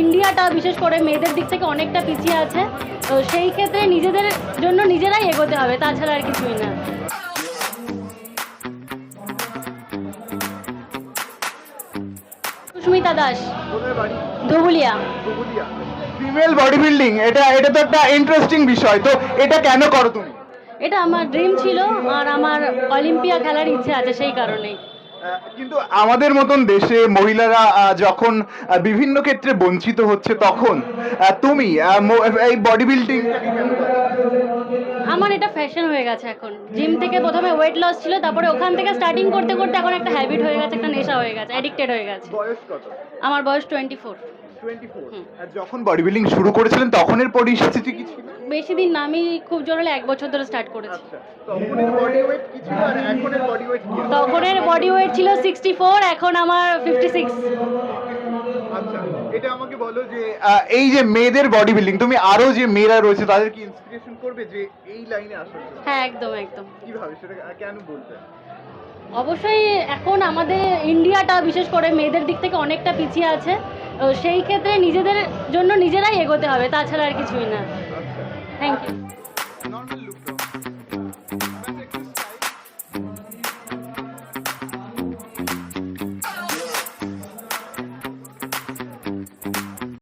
ইন্ডিয়াটা বিশেষ করে মেয়েদের দিক থেকে অনেকটা পিছিয়ে আছে। তো সেই ক্ষেত্রে নিজেদের জন্য নিজেরাই এগোতে হবে তাছাড়া আর কিছুই না। Susmita Das Dhubulia. Female body building এটা এটা তো একটা ইন্টারেস্টিং বিষয় তো এটা কেন করো তুমি? এটা আমার ড্রিম ছিল আর আমার অলিম্পিয়া খেলার ইচ্ছে আছে সেই কারণেই। কিন্তু আমাদের মতন দেশে মহিলারা যখন বিভিন্ন ক্ষেত্রে বঞ্চিত হচ্ছে তখন তুমি এই বডি বিল্ডিং আমার এটা ফ্যাশন হয়ে গেছে এখন। জিম থেকে প্রথমে ওয়েট লস ছিল তারপরে ওখান থেকে স্টার্টিং করতে করতে এখন একটা হ্যাবিট হয়ে গেছে একটা নেশা হয়ে গেছে অ্যাডিক্টেড হয়ে গেছে। বয়স কত? আমার বয়স টোয়েন্টি ফোর যখন বডি বিল্ডিং শুরু করেছিলেন তখনের পরিস্থিতি কি ছিল? বেশি দিন না আমি খুব জোর হলে এক বছর ধরে স্টার্ট করেছি। তখনের বডি ওয়েট ছিল কি সিক্সটি ফোর এখন আমার ফিফটি সিক্স আচ্ছা এটা আমাকে বলো যে এই যে মেয়েদের বডি বিল্ডিং তুমি আরও যে মেয়েরা রয়েছে তাদেরকে ইন্সপিরেশন করবে যে এই লাইনে আসার হ্যাঁ একদম একদম। কীভাবে? সেটা কেন বলতে? অবশ্যই এখন আমাদের ইন্ডিয়াটা বিশেষ করে মেয়েদের দিক থেকে অনেকটা পিছিয়ে আছে। সেই ক্ষেত্রে নিজেদের জন্য নিজেরাই এগোতে হবে তাছাড়া আর কিছুই না। Thank you